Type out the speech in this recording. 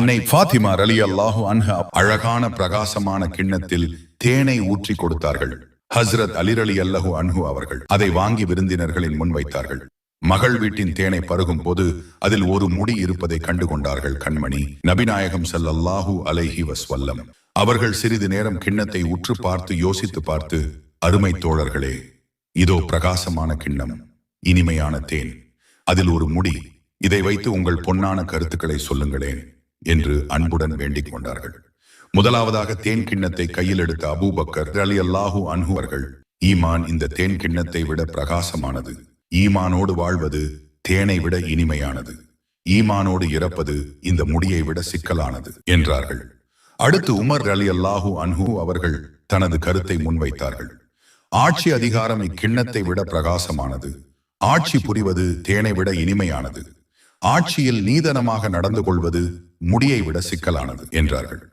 அன்னை ஃபாத்திமா அலி அல்லாஹு அன்ஹா அழகான பிரகாசமான கிண்ணத்தில் தேனை ஊற்றி கொடுத்தார்கள். ஹஸ்ரத் அலிரலி அல்லஹு அன்ஹு அவர்கள் அதை வாங்கி விருந்தினர்களின் முன் வைத்தார்கள். மகள் வீட்டின் தேனை பருகும் போது அதில் ஒரு முடி இருப்பதை கண்டுகொண்டார்கள் கண்மணி. நபிநாயகம் சல்லல்லாஹு அலைஹி வஸ்வல்லம் அவர்கள் சிறிது நேரம் கிண்ணத்தை உற்று பார்த்து யோசித்து பார்த்து அருமை தோழர்களே இதோ பிரகாசமான கிண்ணம் இனிமையான தேன். அதில் ஒரு முடி. இதை வைத்து உங்கள் பொன்னான கருத்துக்களை சொல்லுங்களேன். என்று அன்புடன் வேண்டிக் கொண்டார்கள் முதலாவதாக தேன் கிண்ணத்தை கையில் எடுத்த அபூபக்கர் அலி அல்லாஹூ அன்ஹுவர்கள் ஈமான் இந்த தேன் கிண்ணத்தை விட பிரகாசமானது. ஈமானோடு வாழ்வது தேனை விட இனிமையானது. ஈமானோடு இறப்பது இந்த முடியை விட சிக்கலானது என்றார்கள். அடுத்து உமர் அலி அல்லாஹூ அன்ஹு அவர்கள் தனது கருத்தை முன்வைத்தார்கள். ஆட்சி அதிகாரம் இக்கிண்ணத்தை விட பிரகாசமானது. ஆட்சி புரிவது தேனை விட இனிமையானது. ஆட்சியில் நீதனமாக நடந்து கொள்வது முடியை விட சிக்கலானது என்றார்கள்.